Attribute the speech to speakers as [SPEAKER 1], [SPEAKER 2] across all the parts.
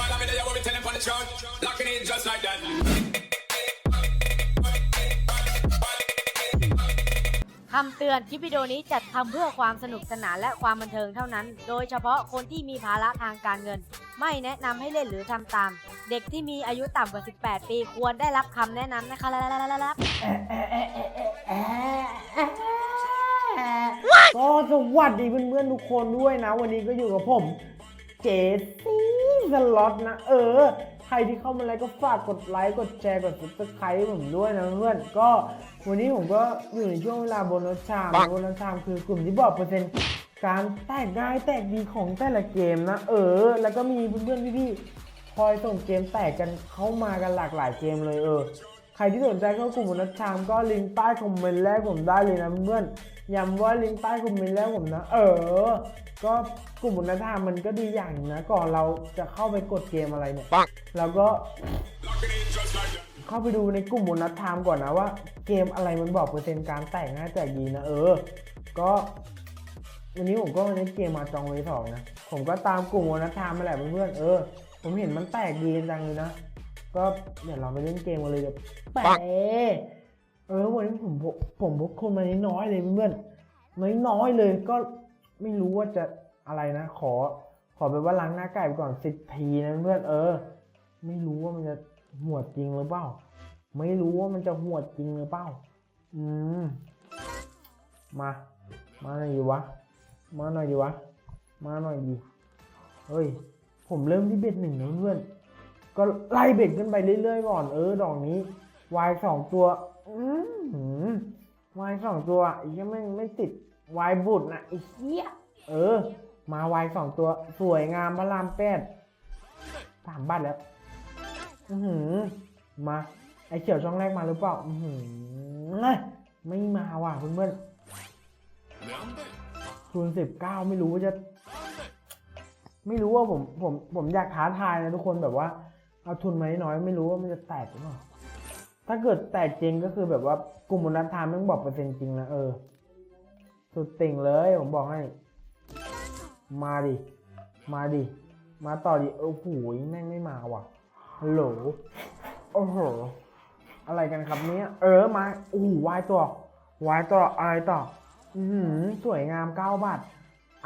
[SPEAKER 1] While I'm in there, what we tell them on the throne. Locking in just like that.
[SPEAKER 2] คำเตือน คลิปวิดีโอนี้จัดทำเพื่อความสนุกสนานและความบันเทิงเท่านั้น โดยเฉพาะคนที่มีภาระทางการเงิน ไม่แนะนำให้เล่นหรือทำตาม เด็กที่มีอายุต่ำกว่า 18 ปี ควรได้รับคำแนะนำนะคะ
[SPEAKER 3] ก็สวัสดีเพื่อนๆทุกคนด้วยนะ วันนี้ก็อยู่กับผม เจซี่ สล็อตนะ เออ ใครที่เข้ามาแล้วก็ฝากกดไลค์ กดแชร์ กดซับสไครต์ผมด้วยนะเพื่อน ก็วันนี้ผมก็อยู่ในช่วงเวลาโบนัสชามโบนัสชามคือกลุ่มที่บอกเปอร์เซ็นต์การแตกได้แตกดีของแต่ละเกมนะ เออ แล้วก็มีเพื่อนๆพี่ๆคอยส่งเกมแตกกันเข้ามากันหลากหลายเกมเลยเออใครที่สนใจเข้ากลุ่มโบนัสชามก็ลิงก์ใต้คอมเมนต์แรกผมได้เลยนะเพื่อนๆย้ำว่าลิงก์ใต้คอมเมนต์แรกผมนะ เออ ก็กลุ่มโบนัสชามมันก็ดีอย่างหนึงนะก่อนเราจะเข้าไปกดเกมอะไรเนี่ยเราก็
[SPEAKER 1] Locking in just like that.
[SPEAKER 3] เข้าไปดูในกลุ่มโบนัสไทม์ก่อนนะว่าเกมอะไรมันบอกเปอร์เซ็นต์การแตกง่ายแตกดีนะเออ ก็วันนี้ผมก็เล่นเกมมาจองไว้สองนะผมก็ตามกลุ่มโบนัสไทม์มาแหละเพื่อนๆเออ ผมเห็นมันแตกดีจังเลยนะก็เดี๋ยวเราไปเล่นเกมกันเลยเดี๋ยวแปะเออวันนี้ผมพกผมพกคนมาน้อยๆเลยเพื่อนๆน้อยๆเลยก็ ไม่รู้ว่าจะอะไรนะ ขอ ขอไปว่าล้างหน้าไก่ไปก่อนสิบทีนะเพื่อนเออ ไม่รู้ว่ามันจะหัวจริงหรือเปล่า ไม่รู้ว่ามันจะหัวจริงหรือเปล่า อืม มา มาหน่อยดีวะ มาหน่อยดีวะ มาหน่อยดี เฮ้ย ผมเริ่มที่เบ็ดหนึ่งนะเพื่อน ก็ไล่เบ็ดขึ้นไปเรื่อยๆก่อน เออ ดอกนี้ วายสองตัว อืมหืมวายสองตัวอีกยังไม่ไม่ติด วายบุตรนะไอ้เหี้ยเออ มาวายสองตัวสวยงามพระรามแปดสามบาทแล้ว อือหือ มา ไอเขียวช่องแรกมาหรือเปล่า อือหือ ไม่มาว่ะเพื่อนๆคูณสิบเก้าไม่รู้ว่าจะ ไม่รู้ว่าผมผมผมอยากท้าทายนะทุกคนแบบว่า เอาทุนมาน้อยไม่รู้ว่ามันจะแตกหรือเปล่า ถ้าเกิดแตกจริงก็คือแบบว่ากลุ่มบนนันทามแม่งบอกเปอร์เซ็นต์จริงนะเออ สุดติ่งเลยผมบอกให้ มาดิ มาดิ มาต่อดิเออโหแม่งไม่มาว่ะฮัลโหลโอ้โหอะไรกันครับเนี้ยเออมาโอ้โหวายตัววายตัวอะไรต่อ อือหือสวยงามเก้าบาท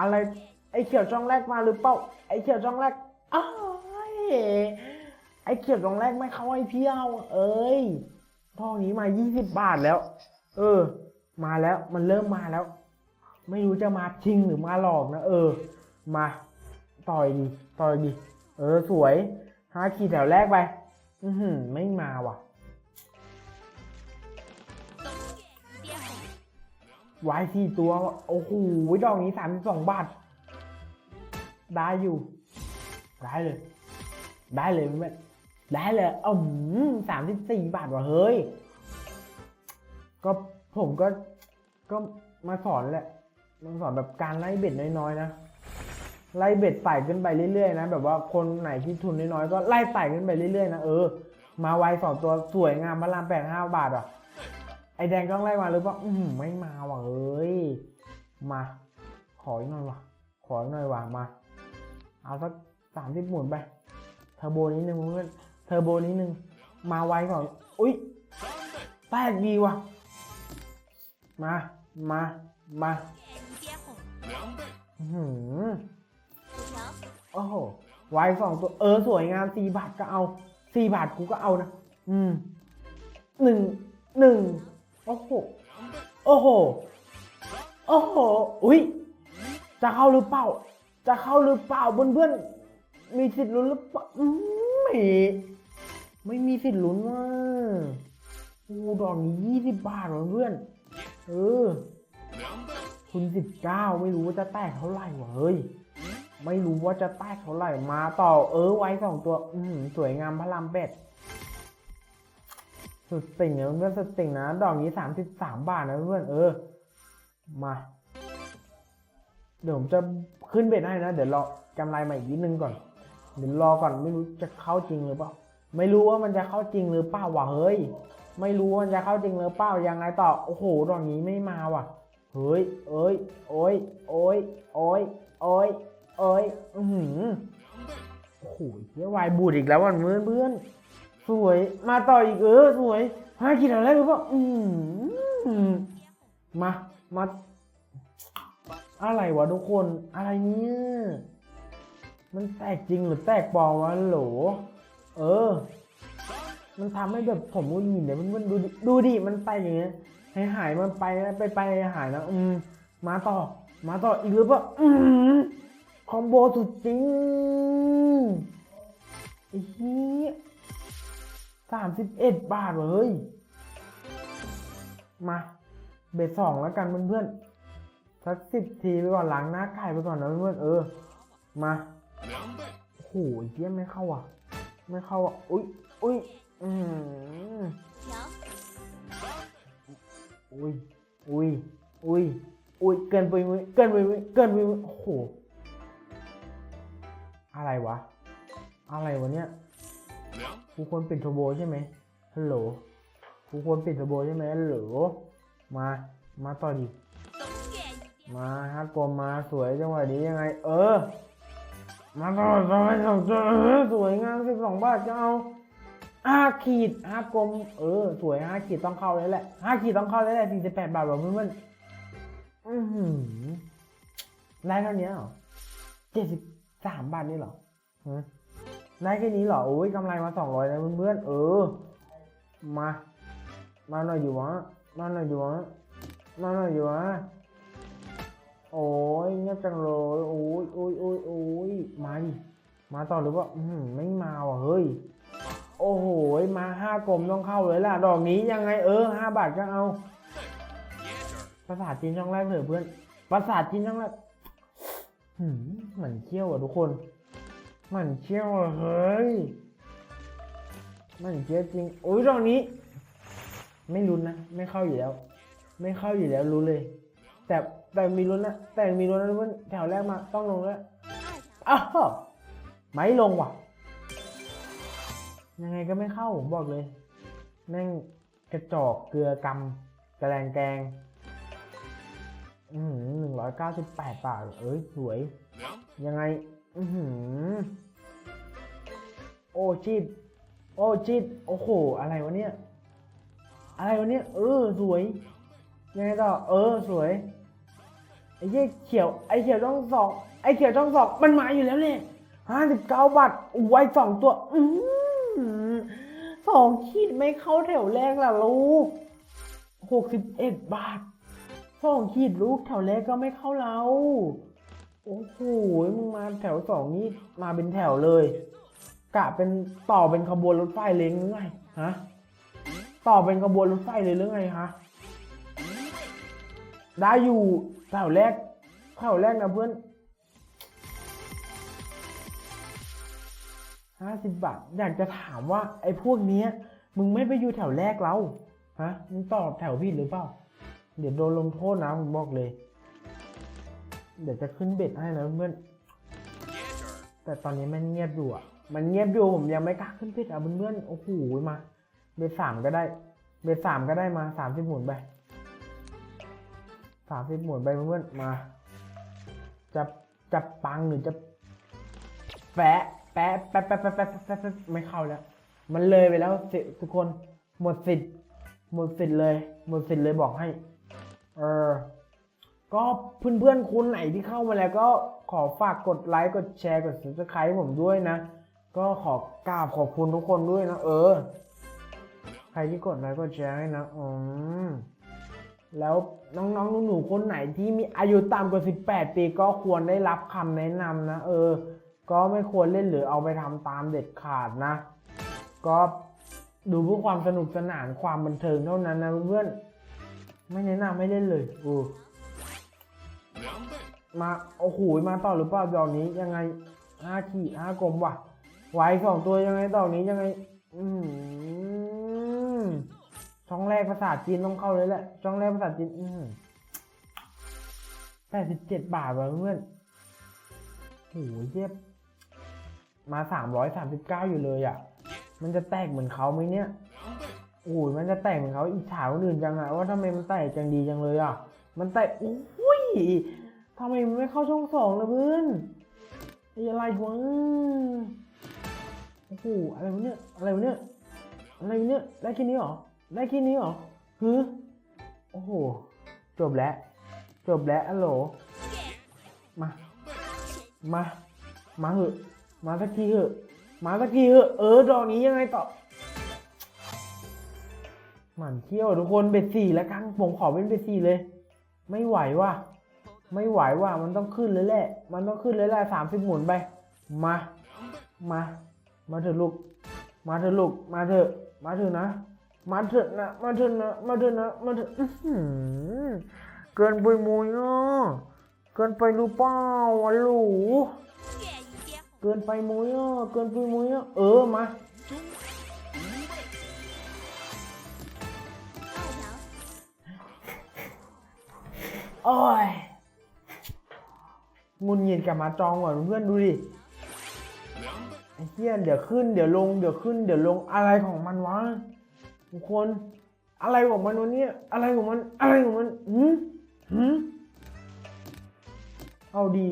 [SPEAKER 3] อะไรไอเขียวช่องแรกมาหรือเปล่าไอเขียวช่องแรกอ้าวไอเขียวช่องแรกไม่เข้าไอเพี้ยวเอ้ยทองนี้มา20บาทแล้ว เออ มาแล้วมันเริ่มมาแล้ว ไม่รู้จะมาจริงหรือมาหลอกนะเออ มาต่อยดีต่อยดี เออสวยห้าขีดแถวแรกไป อือหือไม่มาว่ะวายสี่ตัว โอ้โหดอกนี้สามสิบสองบาท ได้อยู่ ได้เลย ได้เลยแม่ได้เลยอืมสามสิบสี่บาทว่ะเฮ้ย ก็ผมก็ก็มาสอนแหละ มาสอนแบบการไล่เบ็ดน้อยๆนะไล่เบ็ดไต่ขึ้นไปเรื่อยๆนะแบบว่าคนไหนที่ทุนน้อยๆก็ไล่ไต่ขึ้นไปเรื่อยๆนะเออมาไวสองตัวสวยงามพระรามแปดห้าบาทอะไอแดงต้องไล่มาหรือเปล่าอืมไม่มาว่ะเอ้ยมา ขออีกหน่อยว่ะขออีกหน่อยว่ะมาเอาสักสามสิบหมุนไปเทอร์โบนิดนึงเพื่อนเทอร์โบนิดนึงมาไวก่อนอุ้ยแตกดีว่ะมามามา หือโอ้โหไวสองตัว เออ สวยงามสี่บาทก็เอาสี่บาทกูก็เอานะ อืมหนึ่งหนึ่งโอ้โห โอ้โห โอ้โห อุ้ย จะเข้าหรือเปล่า จะเข้าหรือเปล่าเพื่อนเพื่อนมีสิทธิ์ลุ้นหรือเปล่าอืมไม่ ไม่มีสิทธิ์ลุ้นว่าโอ้ดอกนี้ยี่สิบบาทเพื่อนเออ คุณสิบเก้าไม่รู้ว่าจะแตกเท่าไหร่วะเฮ้ย ไม่รู้ว่าจะแตกเท่าไหร่มาต่อเออไว้สองตัว อือหือสวยงามพระรามเป็ดสุดติ่งเนี่ยเพื่อนสุดติ่งนะ ดอกนี้สามสิบสามบาทนะเพื่อนเออ มา เดี๋ยวผมจะขึ้นเบ็ดให้นะ เดี๋ยวรอกำไรมาอีกนิดนึงก่อน เดี๋ยวรอก่อนไม่รู้จะเข้าจริงหรือเปล่า ไม่รู้ว่ามันจะเข้าจริงหรือเปล่าวะเฮ้ย ไม่รู้ว่ามันจะเข้าจริงหรือเปล่ายังไงต่อ โอ้โห ดอกนี้ไม่มาว่ะ เฮ้ย เอ้ย โอ้ย โอ้ย โอ้ย โอ้ยเอ้ย อือหือโอ้โหเหี้ยวายบูดอีกแล้ววันเพื่อนเพื่อน สวย มาต่ออีกเออ สวยห้าขีดอะไรหรือเปล่าอืมมา มา อะไรวะทุกคน อะไรเนี่ย มันแตกจริงหรือแตกปลอมวะโหล เออ มันทำให้แบบผมมุนหงินเนี่ยมันมันดูดิ ดูดิ มันไปอย่างเงี้ย ให้หายมันไปไปไปหายนะอืมมาต่อ มาต่ออีกหรือเปล่าอืมคอมโบสุดจริงไอ้เหี้ยสามสิบเอ็ดบาทเฮ้ยมา เบสสองแล้วกันเพื่อนๆสักสิบทีไปก่อนล้างหน้าไก่ไปก่อนนะเพื่อนๆเออ มาโอ้โหเยี่ยไม่เข้าอะ ไม่เข้าอะ อุ้ยอุ้ยอืม อุ้ย อุ้ย อุ้ย อุ้ย เกินไปมั้ยเกินไปมั้ยเกินไปมั้ยโอ้โห อะไรวะ อะไรวะเนี่ยกูควรปิดโทรโบใช่ไหมฮัลโหลกูควรปิดโทรโบใช่ไหมฮัลโหล มา มาต่อดิ มาฮักกลมมาสวยจังหวะนี้ยังไง เออ มาต่อต่อไปสองสวยงามสิบสองบาทจะเอา ห้าขีดห้ากลม เออ สวยห้าขีดต้องเข้าเลยแหละห้าขีดต้องเข้าเลยแหละสี่สิบแปดบาทแบบเพื่อนๆอือหือได้เท่านี้เหรอเจ็ดสิบสามบาทนี่เหรอฮะได้แค่นี้เหรอโอ้ยกำไรมาสองร้อยนะเพื่อนๆเออ มา มาหน่อยอยู่วะมาหน่อยอยู่วะมาหน่อยอยู่วะโอ้ยเงียบจังเลยโอ้ยโอ้ยโอ้ยโอ้ยมาดิมาต่อหรือว่าอือหือไม่มาว่ะเฮ้ย โอ้โห มาห้ากลมต้องเข้าเลยล่ะ ดอกนี้ยังไงเออห้าบาทก็เอา ภาษาจีนช่องแรกเถอะเพื่อน ภาษาจีนช่องแรกหืมเหมือนเชี่ยวอะทุกคนเหมือนเชี่ยวอะเฮ้ยเหมือนเชี่ยวจริง โอ้ยดอกนี้ ไม่ลุ้นนะ ไม่เข้าอยู่แล้ว ไม่เข้าอยู่แล้วรู้เลย แต่แต่มีลุ้นนะ แต่มีลุ้นนะเพื่อนแถวแรกมาต้องลงแล้วอ้าวไม่ลงว่ะ ยังไงก็ไม่เข้าผมบอกเลย แม่งกระจอกเกลือกำกระแรงแกงอืมหนึ่งร้อยเก้าสิบแปดบาทเอ้ยสวย ยังไง อือโอ้ชิดโอ้ชิดโอ้โห อะไรวะเนี่ย อะไรวะเนี่ย เออ สวย ยังไงต่อ เออ สวย ไอ้เหี้ยเขียว ไอ้เขียวต้องสอง ไอ้เขียวต้องสอง มันมาอยู่แล้วเนี่ยห้าสิบเก้าบาทไว้สองตัว อืม สองขีดไม่เข้าแถวแรกล่ะลูกหกสิบเอ็ดบาทสองขีดลูกแถวแรกก็ไม่เข้าเราโอ้โหมึงมาแถวสองนี่มาเป็นแถวเลย กะเป็นต่อเป็นขบวนรถไฟเลยหรือไงฮะต่อเป็นขบวนรถไฟเลยหรือไงฮะได้อยู่แถวแรกแถวแรกนะเพื่อน ห้าสิบบาท อยากจะถามว่าไอ้พวกเนี้ย มึงไม่ไปอยู่แถวแรกแล้วฮะมึงต่อแถวผิดหรือเปล่า เดี๋ยวโดนลงโทษนะผมบอกเลย เดี๋ยวจะขึ้นเบ็ดให้นะเพื่อนแต่ตอนนี้มันเงียบอยู่อะ มันเงียบอยู่ผมยังไม่กล้าขึ้นเบ็ดอะเพื่อนๆโอ้โหมาเบ็ดสามก็ได้ เบ็ดสามก็ได้มาสามสิบหมุนไปสามสิบหมุนไปเพื่อนๆมา จะจะปังหรือจะแปะ แป๊บแป๊บแป๊บแป๊บแป๊บแป๊บแป๊บไม่เข้าแล้ว มันเลยไปแล้วสิทุกคนหมดสิทธิ์หมดสิทธิ์เลย หมดสิทธิ์เลยบอกให้ เออ ก็เพื่อนๆคุณไหนที่เข้ามาแล้วก็ขอฝากกดไลค์กดแชร์กด subscribe ผมด้วยนะ ก็ขอกราบขอบคุณทุกคนด้วยนะ เออ ใครที่กดไลค์กดแชร์ให้นะอืมแล้วน้องๆหนูๆคนไหนที่มีอายุต่ำกว่า 18 ปีก็ควรได้รับคำแนะนำนะ เออ ก็ไม่ควรเล่นหรือเอาไปทำตามเด็ดขาดนะ ก็ดูเพื่อความสนุกสนานความบันเทิงเท่านั้นนะเพื่อนไม่แนะนำไม่เล่นเลยโอ้มาโอ้โหมาต่อหรือเปล่าดอกนี้ยังไงห้าขีดห้ากลมว่ะไว้สองตัวยังไงดอกนี้ยังไง อืมช่องแรกภาษาจีนต้องเข้าเลยแหละช่องแรกภาษาจีน อืมแปดสิบเจ็ดบาทว่ะเพื่อนโอ้โหเย็บ มาสามร้อยสามสิบเก้าอยู่เลยอะ มันจะแตกเหมือนเขาไหมเนี่ยโอ้ยมันจะแตกเหมือนเขาอิจฉาคนอื่นจังอะว่าทำไมมันแตกจังดีจังเลยอะ มันแตกโอ้ยทำไมมันไม่เข้าช่องสองนะเพื่อนอะไรวะอ้โหอะไรวะเนี่ยอะไรวะเนี่ยอะไรวะเนี่ยได้แค่นี้เหรอได้แค่นี้เหรอฮึโอ้โหจบแล้ว จบแล้วอัลโหลมา มา มาเหอะ มาสักทีเหอะ มาสักทีเหอะ เออ ดอกนี้ยังไงต่อ หมันเที่ยวทุกคนเบ็ดสี่แล้วกันผมขอเป็นเบ็ดสี่เลย ไม่ไหวว่ะ ไม่ไหวว่ะ มันต้องขึ้นเลยแหละ มันต้องขึ้นเลยแหละสามสิบหมุนไป มา มา มาเถอะลูก มาเถอะลูก มาเถอะ มาเถอะนะ มาเถอะนะ มาเถอะนะ มาเถอะนะ มาเถอะเกินไปมุยอะเกินไปรือเปล่าอะหลู เกินไปมุ้ยอะเกินไปมุ้ยอะเออมาโอ้ยงุนหงิดกับมาจองก่อนเพื่อนดูดิไอ้เหี้ยเดี๋ยวขึ้นเดี๋ยวลงเดี๋ยวขึ้นเดี๋ยวลงอะไรของมันวะทุกคนอะไรของมันวันนี้อะไรของมันอะไรของมันหืมหืมเอาดี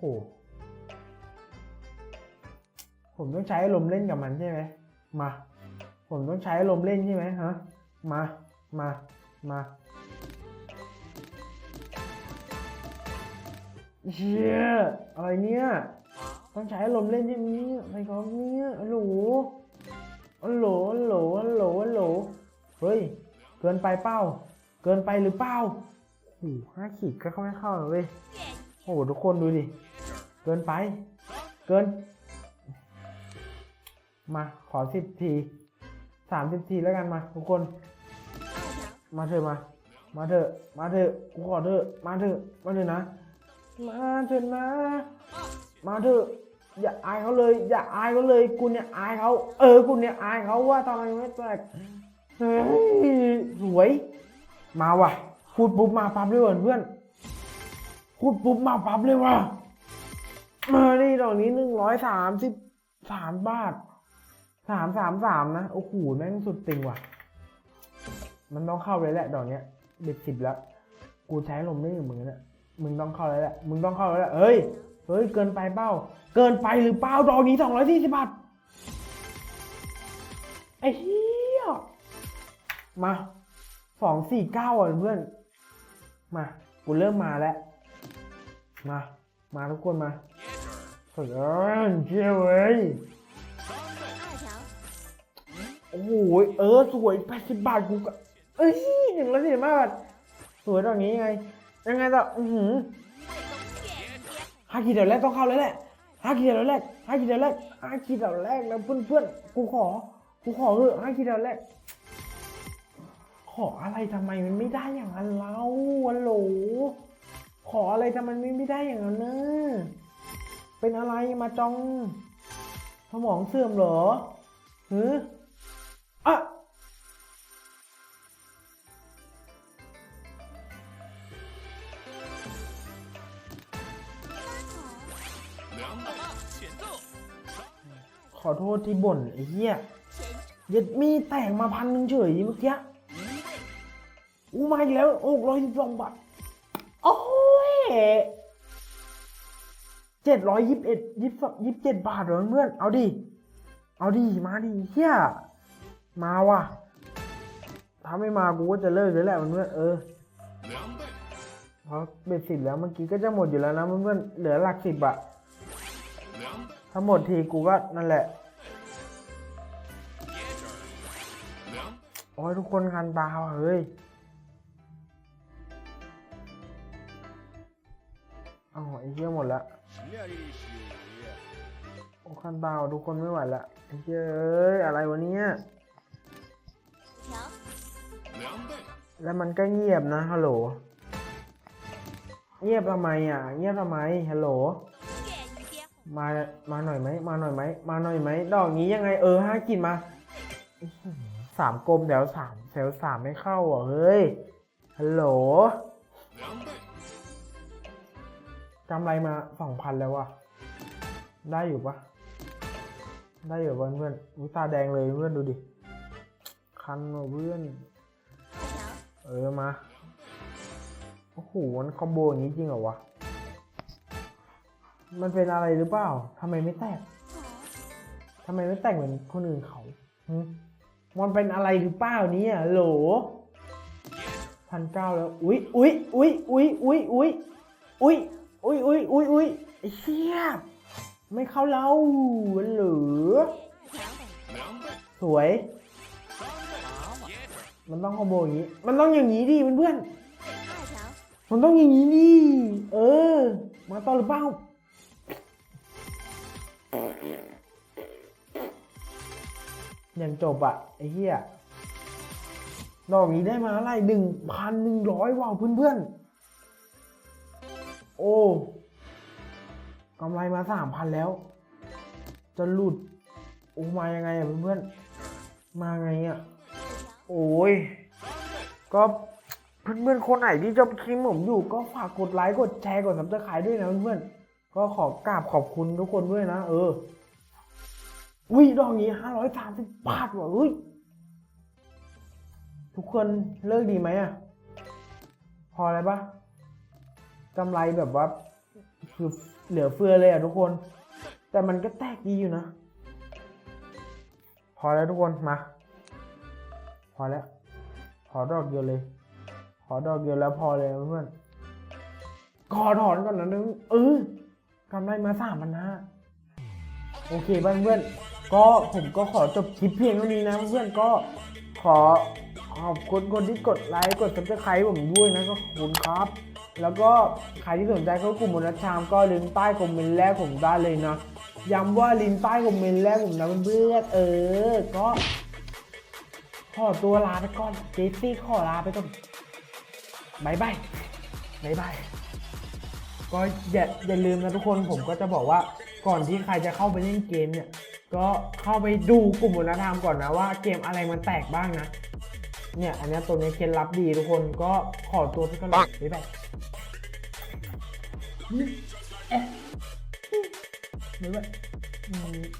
[SPEAKER 3] โอ้โห ผมต้องใช้อารมเล่นกับมันใช่ไหมมา ผมต้องใช้อารมเล่นใช่ไหมฮะ มา มา มาเชี่ยอะไรเนี่ย ต้องใช้อารมเล่นใช่ไหมอะไรครับเนี่ยอโหลอโหลอโหลอโหลอโหลเฮ้ย เกินไปเป้า เกินไปหรือเปล่าโอ้โหห้าขีดก็เข้าไม่เข้าเลยโอ้โหทุกคนดูดิ เกินไป เกิน มาขอสิบทีสามสิบทีแล้วกันมาทุกคน มาเถอะมา มาเถอะ มาเถอะกูขอเถอะ มาเถอะ มาเถอะนะ มาเถอะนะ มาเถอะอย่าอายเขาเลย อย่าอายเขาเลยกูเนี่ยอายเขาเออกูเนี่ยอายเขาว่าทำไมไม่แตกเฮ้ยสวย มาว่ะพูดปุ๊บมาปั๊บเลยว่ะเพื่อน พูดปุ๊บมาปั๊บเลยว่ะ มาดิดอกนี้หนึ่งร้อยสามสิบสามบาทสามสามสามนะ โอ้โห แม่งสุดติงว่ะ มันต้องเข้าเลยแหละ ดอกเนี้ยเด็ดสิบแล้ว กูใช้ลมได้อยู่มึงนะมึงต้องเข้าแล้วแหละ มึงต้องเข้าแล้วแหละเฮ้ย เฮ้ย เกินไปเป้า เกินไปหรือเปล่าดอกนี้สองร้อยสี่สิบบาท ไอ้เหี้ย มาสองสี่เก้าอะเพื่อน มา กูเริ่มมาแล้ว มา มาทุกคนมา เฮ้ยเจ้าเว้ยโอ้โหเออสวยแปดสิบบาทกูก็เอ้ยหนึ่งร้อยสี่สิบบาทสวยตอนนี้ยังไง ยังไงต่ออือหือห้าขีดเดียวแรกต้องเข้าแล้วแหละห้าขีดเดียวแรกห้าขีดเดียวแรกห้าขีดเดียวแรกแล้วเพื่อนเพื่อนๆกูขอ กูขอเถอะห้าขีดเดียวแรกขออะไรทำไมมันไม่ได้อย่างนั้นเล่าวันโหลขออะไรทำไมมันไม่ได้อย่างนั้นเนอะ เป็นอะไรมาจอง สมองเสื่อมเหรอหืออะขอโทษที่บ่นไอ้เหี้ยเย็ดมีแตกมาพันหนึ่งเฉยเมื่อกี้อู้มาอีกแล้วหกร้อยสิบสองบาท โอ้ย จ็ดร้อยยี่สิบเอ็ดยิบยิบเจ็ดบาทเหรอเพื่อน เอาดิ เอาดิ มาดิเฮียมาว่ะ ถ้าไม่มากูก็จะเลิกเลยแหละเพื่อนเออเพราะเบ็ดสิบแล้วเมื่อกี้ก็จะหมดอยู่แล้วนะเพื่อนเหลือหลักสิบอะถ้าหมดทีกูก็นั่นแหละโอ้ยทุกคนคันตาว่ะเฮ้ยเอไอ้เหี้ยหมดละ โอ้คันตาว่ะทุกคนไม่ไหวละไอ้เหี้ยเอ้ยอะไรวะเนี่ยแล้วมันก็เงียบนะฮัลโหล เงียบทำไมอะ เงียบทำไมฮัลโหล มา มาหน่อยไหม มาหน่อยไหม มาหน่อยไหม ดอกนี้ยังไง เออห้ากินมาอื้อหือสามกลมแถวสามแถวสามไม่เข้าอะ เฮ้ย ฮัลโหล กำไรมาสองพันแล้วว่ะได้อยู่ปะได้อยู่ปะเพื่อนอุ๊ยตาแดงเลยเพื่อนดูดิ คันเพื่อน เออมา โอ้โหมันคอมโบอย่างนี้จริงเหรอวะ มันเป็นอะไรหรือเปล่าทำไมไม่แตกทำไมไม่แต่งเหมือนคนอื่นเขามันเป็นอะไรหรือเปล่านี่ยโหลพันเก้าแล้ว อุ๊ยอุ๊ยอุ๊ยอุ๊ยอุ๊ยอุ๊ยอุ๊ย อุ๊ยอุ๊ยอุ๊ยอุ๊ยไอ้เชี่ยไม่เข้าเล่าเหลือสวย มันต้องคอมโบอย่างนี้ มันต้องอย่างนี้ดิเพื่อนมันต้องอย่างนี้ดิเออ มาต่อหรือเปล่าอย่างจบอะไอ้เหี้ยดอกนี้ได้มาอะไรหนึ่งพันหนึ่งร้อยว่าวเพื่อนๆ โอ้กำไรมาสามพันแล้ว จะหลุด โอ้มายังไงอะเพื่อนๆ มาไงอะโอ้ย ก็เพื่อนๆ คนไหนที่ชอบคลิปผมอยู่ก็ฝากกดไลค์ กดแชร์ กดซับสไครต์ด้วยนะเพื่อนๆ ก็ขอกราบขอบคุณทุกคนด้วยนะ เอออุ้ยดอกนี้ห้าร้อยสามสิบบาทว่ะเฮ้ย ทุกคนเลิกดีไหมอะพอแล้วปะ กำไรแบบว่าคือเหลือเฟือเลยอะทุกคน แต่มันก็แตกดีอยู่นะ พอแล้วทุกคนมา พอแล้ว ขอดอกเดียวเลย ขอดอกเดียวแล้วพอเลยเพื่อนขอถอนก่อนนะนึงเออกำไรมาสามพันห้าโอเคเพื่อนๆก็ผมก็ขอจบคลิปเพียงเท่านี้นะเพื่อนๆก็ขอขอบคุณคนที่กดไลค์กดซับสไครต์ผมด้วยนะก็ขอบคุณครับ แล้วก็ใครที่สนใจเข้ากลุ่มบนนัชชามก็ลิงก์ใต้คอมเมนต์แรกผมได้เลยนะย้ำว่าลิงก์ใต้คอมเมนต์แรกผมนะเพื่อนเออ ก็ขอตัวลาไปก่อนเจสซี่ขอลาไปก่อนบายบายบายบายก็อย่าอย่าลืมนะทุกคนผมก็จะบอกว่าก่อนที่ใครจะเข้าไปเล่นเกมเนี่ย ก็เข้าไปดูกลุ่มวัฒนธรรมก่อนนะว่าเกมอะไรมันแตกบ้างนะ เนี่ย อันนี้ตัวนี้เคล็ดลับดีทุกคนก็ขอตัวไปก่อนเลยบ๊ายบาย Mais ouais.